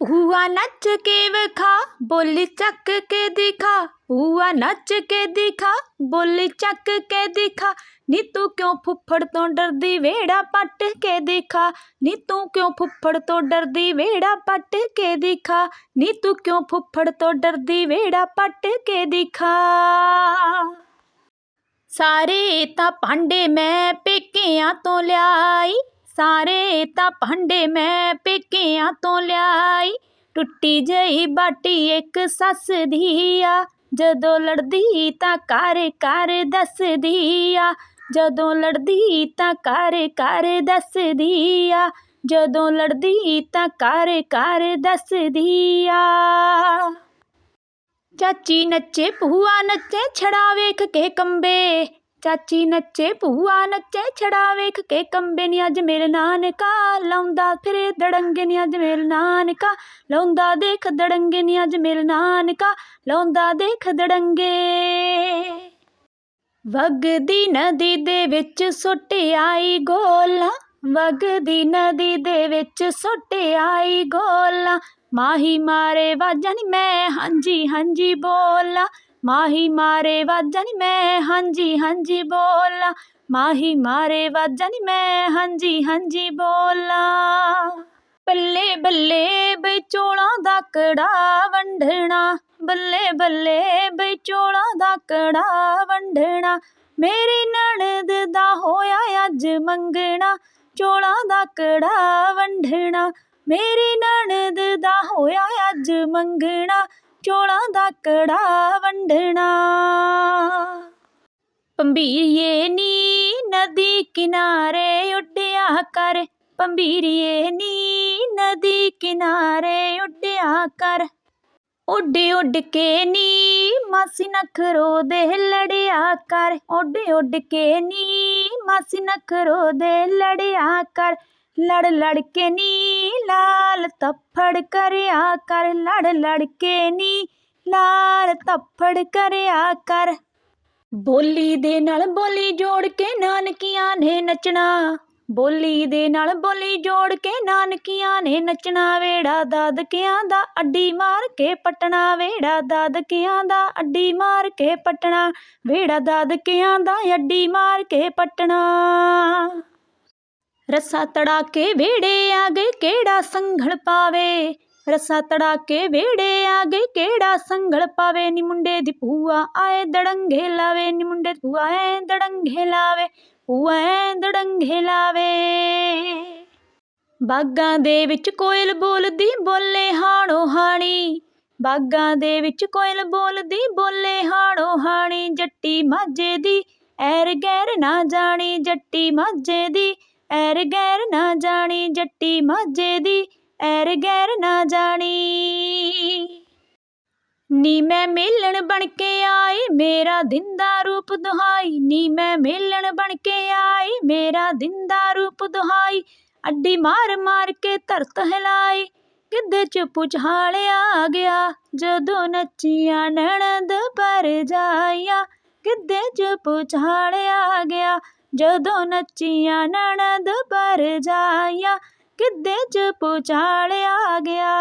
ਭੂਆ ਨੱਚ ਕੇ ਵਿਖਾ ਬੋਲੀ ਚੱਕ ਕੇ ਦਿਖਾ ਭੂਆ ਨੱਚ ਕੇ ਦਿਖਾ ਬੋਲੀ ਚੱਕ ਕੇ ਦਿਖਾ ਨੀ ਤੂੰ ਕਿਉਂ ਫੁੱਫੜ ਤੋਂ ਡਰਦੀ ਵੇੜਾ ਪੱਟ ਕੇ ਦਿਖਾ ਨੀ ਤੂੰ ਕਿਉਂ ਫੁੱਫੜ ਤੋਂ ਡਰਦੀ ਵੇੜਾ ਪੱਟ ਕੇ ਦਿਖਾ ਨੀ ਤੂੰ ਕਿਉਂ ਫੁੱਫੜ ਤੋਂ ਡਰਦੀ ਵੇੜਾ ਪੱਟ ਕੇ ਦਿਖਾ ਸਾਰੇ ਤਾਂ ਭਾਂਡੇ ਮੈਂ ਪੇਕਿਆਂ ਤੋਂ ਲਿਆਈ ਸਾਰੇ ਤਾਂ ਭਾਂਡੇ ਮੈਂ ਪੇਕਿਆਂ ਤੋਂ ਲਿਆਈ ਟੁੱਟੀ ਜਈ ਬਾਟੀ ਇੱਕ ਸੱਸ ਦੀ ਆ ਜਦੋਂ ਲੜਦੀ ਤਾਂ ਕਰ ਕਰ ਦੱਸਦੀ ਆ ਜਦੋਂ ਲੜਦੀ ਤਾਂ ਕਰ ਕਰ ਦੱਸਦੀ ਆ ਜਦੋਂ ਲੜਦੀ ਤਾਂ ਕਰ ਕਰ ਦੱਸਦੀ ਆ ਚਾਚੀ ਨੱਚੇ ਭੂਆ ਨੱਚੇ ਛੜਾ ਵੇਖ ਕੇ ਕੰਬੇ ਚਾਚੀ ਨੱਚੇ, ਭੂਆ ਨੱਚੇ, ਛੜਾ ਵੇਖ ਕੇ ਕੰਬੇ ਨੀ ਅੱਜ ਮੇਰੇ ਨਾਨਕਾ। ਲਾਉਂਦਾ ਫਿਰੇ ਦੜੰਗੇ ਨੀ ਅੱਜ ਮੇਰੇ ਨਾਨਕਾ। ਲਾਉਂਦਾ ਦੇਖ ਦੜੰਗੇ ਨੀ ਅੱਜ ਮੇਰੇ ਨਾਨਕਾ। ਲਾਉਂਦਾ ਦੇਖ ਦੜੰਗੇ। ਵਗਦੀ ਨਦੀ ਦੇ ਵਿੱਚ ਸੁੱਟ ਆਈ ਗੋਲਾ। ਵਗਦੀ ਨਦੀ ਦੇ ਵਿੱਚ ਸੁੱਟ ਆਈ ਗੋਲਾ। ਮਾਹੀ ਮਾਰੇ ਵਾਜਾਂ ਨੀ ਮੈਂ ਹਾਂਜੀ ਹਾਂਜੀ ਬੋਲਾ। ਮਾਹੀ ਮਾਰੇ ਵਾਜਾਂ ਨੀ ਮੈਂ, ਹਾਂਜੀ ਹਾਂਜੀ ਬੋਲਾ। ਮਾਹੀ ਮਾਰੇ ਵਾਜਾਂ ਨੀ ਮੈਂ, ਹਾਂਜੀ ਹਾਂਜੀ ਬੋਲਾ। ਬੱਲੇ ਬੱਲੇ ਬਈ ਚੋਲਾਂ ਦਾ ਕੜਾ ਵੰਡਣਾ, ਬੱਲੇ ਬੱਲੇ ਬਈ ਚੋਲਾਂ ਦਾ ਕੜਾ ਵੰਡਣਾ। ਮੇਰੀ ਨਣਦ ਦਾ ਹੋਇਆ ਅੱਜ ਮੰਗਣਾ, ਚੋਲਾਂ ਦਾ ਕੜਾ ਵੰਡਣਾ। ਮੇਰੀ ਨਣਦ ਦਾ ਹੋਇਆ ਅੱਜ ਮੰਗਣਾ ਚੋਲਾਂ ਦਾ ਕੜਾ ਵੰਡਣਾ। ਪੰਬੀਰੀਏ ਨੀ ਨਦੀ ਕਿਨਾਰੇ ਉੱਡਿਆ ਕਰ। ਪੰਬੀਰੀਏ ਨੀ ਨਦੀ ਕਿਨਾਰੇ ਉੱਡਿਆ ਕਰ। ਉੱਡ ਉੱਡ ਕੇ ਨੀ ਮਾਸੀ ਨਖਰੋ ਦੇ ਲੜਿਆ ਕਰ। ਉੱਡ ਉੱਡ ਕੇ ਨੀ ਮਾਸੀ ਨਖਰੋ ਦੇ ਲੜਿਆ ਕਰ। ਲੜ ਲੜ ਕੇ ਨੀ, ਲਾਲ ਤੱਫੜ ਕਰਿਆ ਕਰ। ਲੜ ਲੜ ਕੇ ਨੀ, ਲਾਲ ਤੱਫੜ ਕਰਿਆ ਕਰ। ਬੋਲੀ ਦੇ ਨਾਲ ਬੋਲੀ ਜੋੜ ਕੇ ਨਾਨਕੀਆਂ ਨੇ ਨੱਚਣਾ। ਬੋਲੀ ਦੇ ਨਾਲ ਬੋਲੀ ਜੋੜ ਕੇ ਨਾਨਕੀਆਂ ਨੇ ਨੱਚਣਾ। ਵੇੜਾ ਦਾਦਕਿਆਂ ਦਾ ਅੱਡੀ ਮਾਰ ਕੇ ਪਟਣਾ। ਵੇੜਾ ਦਾਦਕਿਆਂ ਦਾ ਅੱਡੀ ਮਾਰ ਕੇ ਪਟਣਾ। ਵੇੜਾ ਦਾਦਕਿਆਂ ਦਾ ਅੱਡੀ ਮਾਰ ਕੇ ਪਟਣਾ। ਰਸਾ ਤੜਾ ਕੇ ਵੇੜੇ ਆ ਗਏ ਕਿਹੜਾ ਸੰਘਲ ਪਾਵੇ? ਰਸਾ ਤੜਾ ਕੇ ਵੇੜੇ ਆ ਗਏ ਕਿਹੜਾ ਸੰਘਲ ਪਾਵੇ? ਨੀ ਮੁੰਡੇ ਦੀ ਭੂਆ ਆਏ ਦੜੰਗੇ ਲਾਵੇ, ਨੀ ਮੁੰਡੇ ਦੀ ਭੂਆ ਆਏ ਦੜੰਗੇ ਲਾਵੇ, ਭੂਆ ਐ ਦੜੰਗੇ ਲਾਵੇ। ਬਾਗਾਂ ਦੇ ਵਿੱਚ ਕੋਇਲ ਬੋਲਦੀ, ਬੋਲੇ ਹਾਣੋ ਹਾਣੀ। ਬਾਗਾਂ ਦੇ ਵਿੱਚ ਕੋਇਲ ਬੋਲਦੀ, ਬੋਲੇ ਹਾਣੋ ਹਾਣੀ। ਜੱਟੀ ਮਾਝੇ ਦੀ, ਐਰ ਗੈਰ ਨਾ ਜਾਣੀ। ਜੱਟੀ ਮਾਝੇ ਦੀ ਐਰ ਗੈਰ ਨਾ ਜਾਣੀ ਜੱਟੀ ਮਾਝੇ ਦੀ, ਐਰ ਗੈਰ ਨਾ ਜਾਣੀ। ਨੀ ਮੈਂ ਮੇਲਣ ਬਣ ਕੇ ਆਈ, ਮੇਰਾ ਦਿੰਦਾ ਰੂਪ ਦੁਹਾਈ। ਨੀ ਮੈਂ ਮੇਲਣ ਬਣ ਕੇ ਆਈ, ਮੇਰਾ ਦਿੰਦਾ ਰੂਪ ਦੁਹਾਈ। ਅੱਡੀ ਮਾਰ ਮਾਰ ਕੇ ਧਰਤ ਹਿਲਾਈ, ਕਿੱਦੇ ਚ ਪੁਛਾਲਿਆ ਗਿਆ। ਜਦੋਂ ਨੱਚੀਆਂ ਨਣਦ ਪਰ ਜਾਇਆ ਕਿੱਦੇ ਚ ਪੁਛਾਲਿਆ ਗਿਆ। ਜਦੋਂ ਨੱਚੀਆਂ ਨਣਦ ਪਰ ਜਾਇਆ ਕਿੱਦੇ ਚ ਪੁਚਾਲਿਆ ਗਿਆ?